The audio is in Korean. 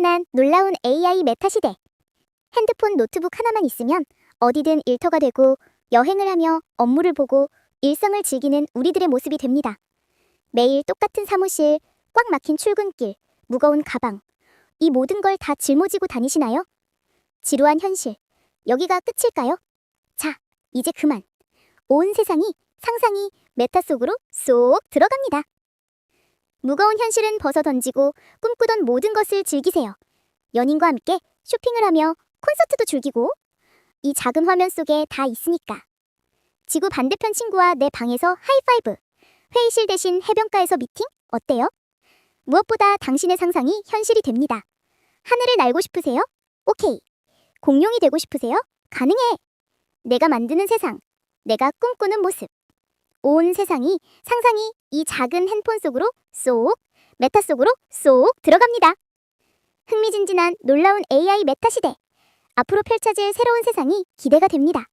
흥미진진한 놀라운 AI 메타 시대. 핸드폰, 노트북 하나만 있으면 어디든 일터가 되고 여행을 하며 업무를 보고 일상을 즐기는 우리들의 모습이 됩니다. 매일 똑같은 사무실, 꽉 막힌 출근길, 무거운 가방. 이 모든 걸 다 짊어지고 다니시나요? 지루한 현실. 여기가 끝일까요? 자, 이제 그만. 온 세상이 상상이 메타 속으로 쏙 들어갑니다. 무거운 현실은 벗어 던지고 꿈꾸던 모든 것을 즐기세요. 연인과 함께 쇼핑을 하며 콘서트도 즐기고 이 작은 화면 속에 다 있으니까. 지구 반대편 친구와 내 방에서 하이파이브. 회의실 대신 해변가에서 미팅? 어때요? 무엇보다 당신의 상상이 현실이 됩니다. 하늘을 날고 싶으세요? 오케이. 공룡이 되고 싶으세요? 가능해. 내가 만드는 세상. 내가 꿈꾸는 모습. 온 세상이 상상이 이 작은 핸폰 속으로 쏙, 메타 속으로 쏙 들어갑니다. 흥미진진한 놀라운 AI 메타 시대. 앞으로 펼쳐질 새로운 세상이 기대가 됩니다.